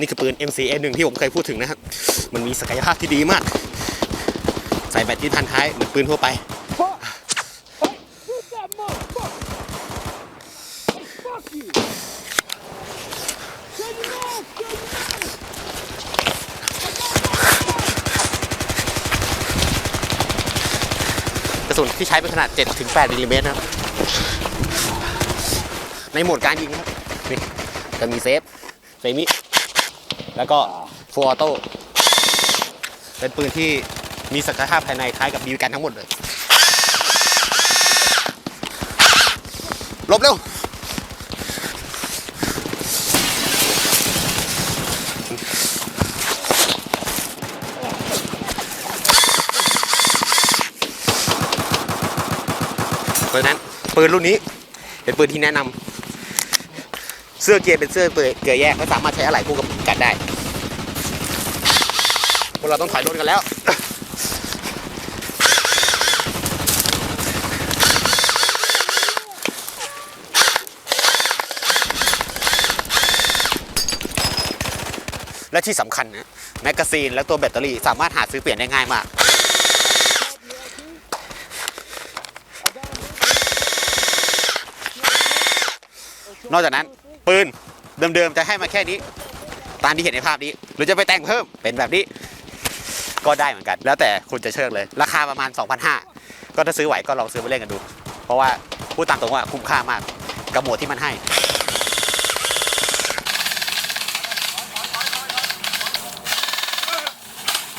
นี่คือปืน MCA1 ที่ผมเคยพูดถึงนะครับ มันมีศักยภาพที่ดีมาก ใส่แบตที่ทันท้ายเหมือนปืนทั่วไป กระสุนที่ใช้เป็นขนาด 7-8มิลลิเมตรนะครับ ในโหมดการยิงครับ นี่จะมีเซฟ เซมิ แล้วก็ฟูออโต้เป็นปืนที่มีศักยภาพภายในคล้ายกับบีบีกันทั้งหมดเลยลบเร็วเพราะฉะนั้นปืนรุ่นนี้เป็นปืนที่แนะนำ เสื้อเกียร์เป็นเสื้อเกียร์แยกและสามารถใช้อะไหล่คู่กับกันได้พวกเราต้องถอยรถกันแล้วและที่สำคัญนะแมกกาซีนและตัวแบตเตอรี่สามารถหาซื้อเปลี่ยนได้ง่ายมาก นอกจากนั้น ปืนเดิมๆจะให้มาแค่นี้ ตามที่เห็นในภาพนี้ หรือจะไปแต่งเพิ่มเป็นแบบนี้ ก็ได้เหมือนกัน แล้วแต่คุณจะเชื่อเลย ราคาประมาณ 2,500 ก็ถ้าซื้อไหวก็ลองซื้อไปเล่นกันดู เพราะว่าพูดตามตรงว่าคุ้มค่ามากกับโหมดที่มันให้